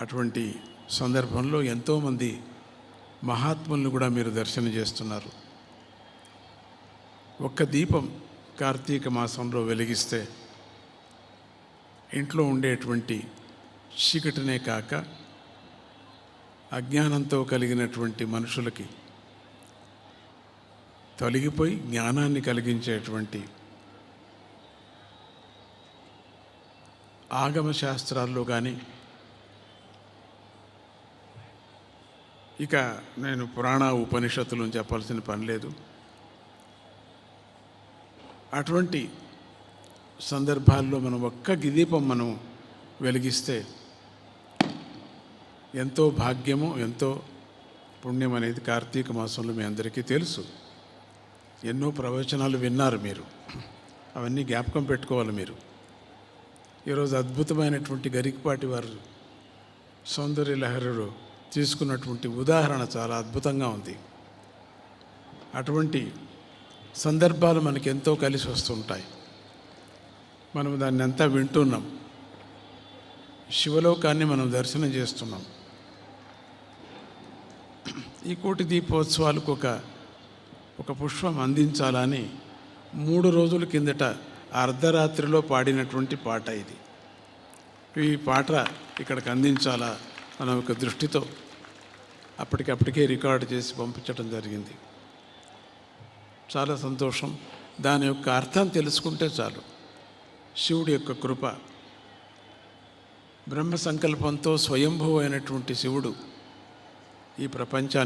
అటువంటి సందర్భంలో ఎంతోమంది మహాత్ములను కూడా మీరు దర్శనం చేస్తున్నారు. ఒక్క దీపం కార్తీక మాసంలో వెలిగిస్తే ఇంట్లో ఉండేటువంటి చీకటినే కాక అజ్ఞానంతో కలిగినటువంటి మనుషులకి తొలగిపోయి జ్ఞానాన్ని కలిగించేటువంటి ఆగమ శాస్త్రాల్లో కానీ ఇక నేను పురాణ ఉపనిషత్తులను చెప్పాల్సిన పని లేదు. అటువంటి సందర్భాల్లో మనం ఒక్క గిదీపం మనం వెలిగిస్తే ఎంతో భాగ్యము ఎంతో పుణ్యం అనేది కార్తీక మాసంలో మీ అందరికీ తెలుసు. ఎన్నో ప్రవచనాలు విన్నారు మీరు. అవన్నీ జ్ఞాపకం పెట్టుకోవాలి మీరు. ఈరోజు అద్భుతమైనటువంటి గరికపాటి వారు సౌందర్య లహరుడు తీసుకున్నటువంటి ఉదాహరణ చాలా అద్భుతంగా ఉంది. అటువంటి సందర్భాలు మనకి ఎంతో కలిసి వస్తుంటాయి మనం దాన్ని అంతా వింటున్నాం. శివలోకాన్ని మనం దర్శనం చేస్తున్నాం. ఈ కోటి దీపోత్సవాలకు ఒక ఒక పుష్పం అందించాలని మూడు రోజుల కిందట అర్ధరాత్రిలో పాడినటువంటి పాట ఇది. ఈ పాట ఇక్కడికి అందించాలా? అనే ఒక దృష్టితో అప్పటికప్పటికే రికార్డు చేసి పంపించడం జరిగింది. చాలా సంతోషం. దాని యొక్క అర్థం తెలుసుకుంటే చాలు. శివుడి యొక్క కృప. బ్రహ్మ సంకల్పంతో స్వయంభూ అయినటువంటి శివుడు ఈ ప్రపంచాన్ని